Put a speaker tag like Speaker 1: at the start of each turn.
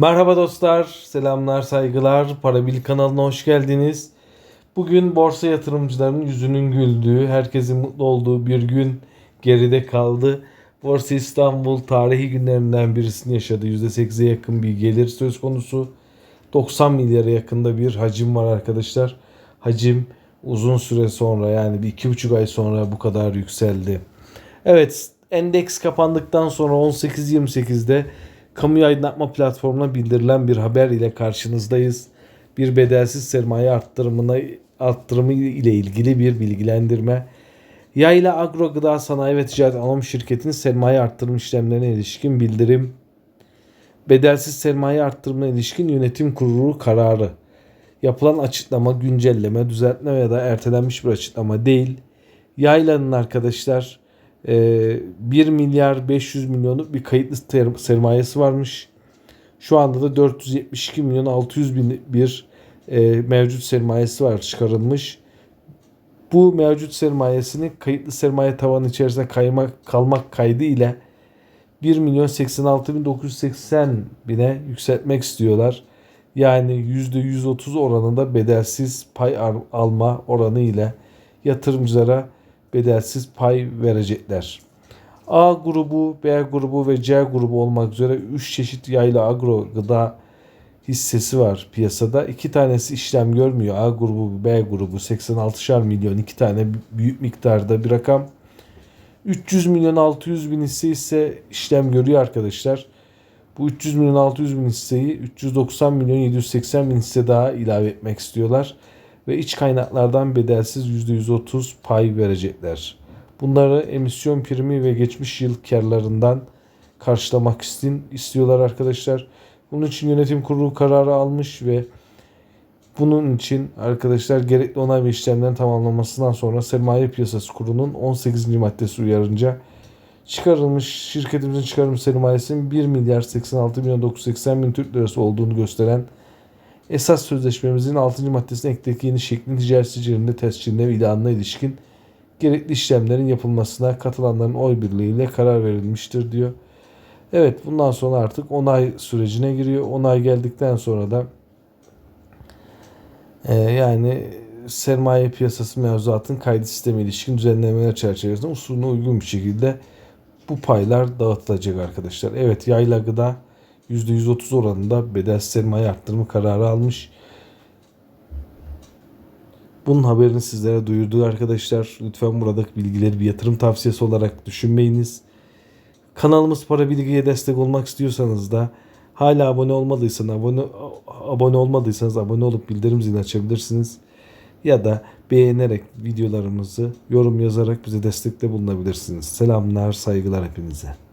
Speaker 1: Merhaba dostlar, selamlar, saygılar. Parabil kanalına hoş geldiniz. Bugün borsa yatırımcılarının yüzünün güldüğü, herkesin mutlu olduğu bir gün geride kaldı. Borsa İstanbul tarihi günlerinden birisini yaşadı. %8'e yakın bir gelir söz konusu. 90 milyara yakında bir hacim var arkadaşlar. Hacim uzun süre sonra yani bir iki buçuk ay sonra bu kadar yükseldi. Evet endeks kapandıktan sonra 18.28'de kamu aydınlatma platformuna bildirilen bir haber ile karşınızdayız. Bir bedelsiz sermaye arttırımına arttırımı ile ilgili bir bilgilendirme. Yayla Agro Gıda Sanayi ve Ticaret Anonim Şirketi'nin sermaye arttırım işlemlerine ilişkin bildirim. Bedelsiz sermaye arttırımına ilişkin yönetim kurulu kararı. Yapılan açıklama, güncelleme, düzeltme ya da ertelenmiş bir açıklama değil. Yayla'nın arkadaşlar 1 milyar 500 milyonluk bir kayıtlı sermayesi varmış. Şu anda da 472 milyon 600 bin bir e, mevcut sermayesi var çıkarılmış. Bu mevcut sermayesini kayıtlı sermaye tavanı içerisinde kaymak, kalmak kaydı ile 1 milyon 86 bin 980 bine yükseltmek istiyorlar. Yani %130 oranında bedelsiz pay al- alma oranı ile yatırımcılara bedelsiz pay verecekler. A grubu, B grubu ve C grubu olmak üzere 3 çeşit yayla agro gıda hissesi var piyasada. İki tanesi işlem görmüyor. A grubu, B grubu 86'şar milyon iki tane büyük miktarda bir rakam. 300 milyon 600 bin hisse ise işlem görüyor arkadaşlar. Bu 300 milyon 600 bin hisseyi 390 milyon 780 bin hisse daha ilave etmek istiyorlar. Ve iç kaynaklardan bedelsiz %130 pay verecekler. Bunları emisyon primi ve geçmiş yıl karlarından karşılamak istiyorlar arkadaşlar. Bunun için yönetim kurulu kararı almış ve bunun için arkadaşlar gerekli onay ve işlemlerin tamamlanmasından sonra Sermaye Piyasası Kurulu'nun 18. maddesi uyarınca çıkarılmış şirketimizin çıkarılmış sermayesinin 1 milyar 86 milyon 980 bin Türk lirası olduğunu gösteren esas sözleşmemizin 6. maddesine eklediği yeni şeklin ticaret sicilinde tescilline ve ilanına ilişkin gerekli işlemlerin yapılmasına katılanların oy birliğiyle karar verilmiştir diyor. Evet bundan sonra artık onay sürecine giriyor. Onay geldikten sonra da e, yani sermaye piyasası mevzuatın kaydı sistemi ilişkin düzenlemeler çerçevesinde usulüne uygun bir şekilde bu paylar dağıtılacak arkadaşlar. Evet yayla gıda %130 oranında bedel sermaye arttırma kararı almış. Bunun haberini sizlere duyurduk arkadaşlar. Lütfen buradaki bilgileri bir yatırım tavsiyesi olarak düşünmeyiniz. Kanalımız Para Bilgi'ye destek olmak istiyorsanız da hala abone olmadıysanız abone abone olmadıysanız abone olup bildirim zilini açabilirsiniz. Ya da beğenerek videolarımızı yorum yazarak bize destekte bulunabilirsiniz. Selamlar, saygılar hepinize.